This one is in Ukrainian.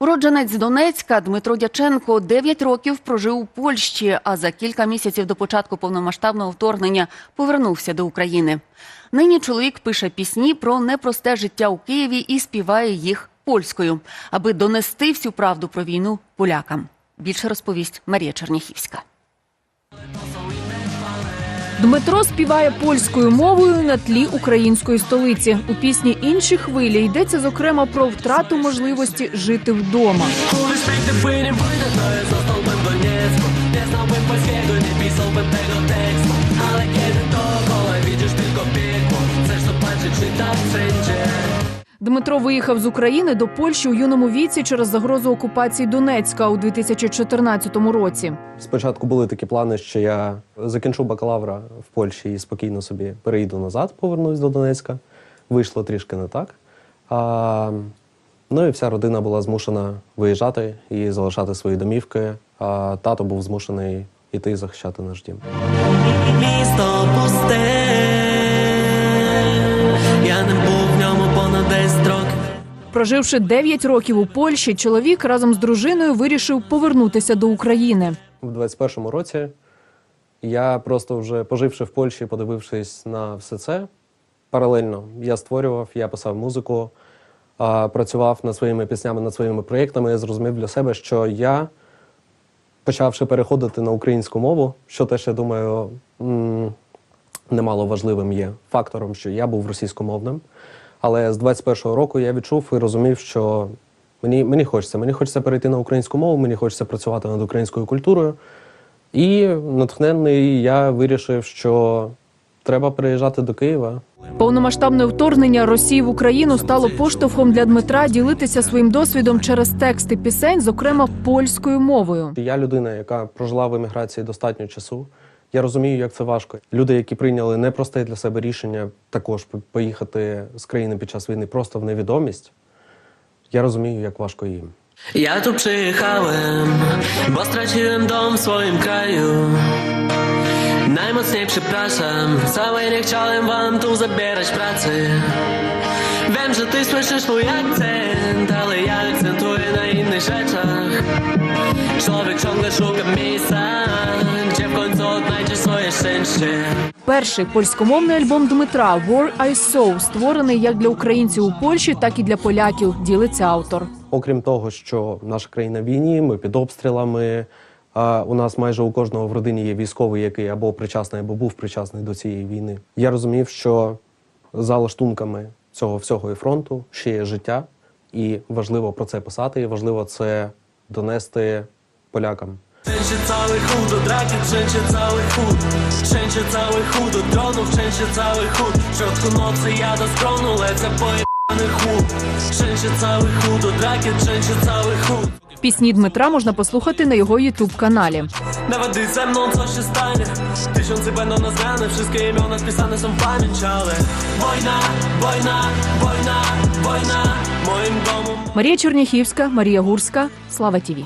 Уродженець Донецька Дмитро Дяченко 9 років прожив у Польщі, а за кілька місяців до початку повномасштабного вторгнення повернувся до України. Нині чоловік пише пісні про непросте життя у Києві і співає їх польською, аби донести всю правду про війну полякам. Більше розповість Марія Черняхівська. Дмитро співає польською мовою на тлі української столиці. У пісні інші хвилі йдеться зокрема про втрату можливості жити вдома. Але piękny того płynę, тільки jest це ж то бачить, чи так nie Дмитро виїхав з України до Польщі у юному віці через загрозу окупації Донецька у 2014 році. Спочатку були такі плани, що я закінчу бакалавра в Польщі і спокійно собі переїду назад, повернусь до Донецька. Вийшло трішки не так. А, ну і вся родина була змушена виїжджати і залишати свої домівки. А тато був змушений іти захищати наш дім. Проживши 9 років у Польщі, чоловік разом з дружиною вирішив повернутися до України. В 21-му році я просто вже поживши в Польщі, подивившись на все це, паралельно я створював, я писав музику, працював над своїми піснями, над своїми проєктами. Я зрозумів для себе, що я, почавши переходити на українську мову, що теж, я думаю, немало важливим є фактором, що я був російськомовним. Але з 21-го року я відчув і розумів, що мені, мені хочеться. Мені хочеться перейти на українську мову, мені хочеться працювати над українською культурою. І натхнений я вирішив, що треба приїжджати до Києва. Повномасштабне вторгнення Росії в Україну стало поштовхом для Дмитра ділитися своїм досвідом через тексти пісень, зокрема польською мовою. Я людина, яка прожила в еміграції достатньо часу. Я розумію, як це важко. Люди, які прийняли непросте для себе рішення також по- поїхати з країни під час війни просто в невідомість. Я rozumію, jak важко їм. Dom w swoim kraju. Najmocniej przepraszam, wcale nie chciałem wam tu zabierać pracy. Wiem, że ty słyszysz mój akcent, ale ja akcentuję na innych rzeczach. Człowiek ciągle szuka miejsca, Перший польськомовний альбом Дмитра «War I Saw» створений як для українців у Польщі, так і для поляків. Ділиться автор. Окрім того, що наша країна в війні, ми під обстрілами. А у нас майже у кожного в родині є військовий, який або причасний, або був причасний до цієї війни. Я розумів, що за лаштунками цього всього і фронту ще є життя, і важливо про це писати, і важливо це донести полякам. Trzęsie cały chód od rakiet, trzęsie cały chód Trzęsie cały chód od dronów, trzęsie cały chód W środku nocy jada z dronu, lecę pojebany chłód Trzęsie cały chód od rakiet, trzęsie cały chód Пісні Дмитра можна послухати на його ютуб каналі. Nawet gdy ze mną coś się stanie Tysiące będą na zmianę, wszystkie imiona spisane są w pamięć Ale wojna, wojna, wojna, wojna Moim domu Марія Черняхівська, Марія Гурська. Слава Тіві.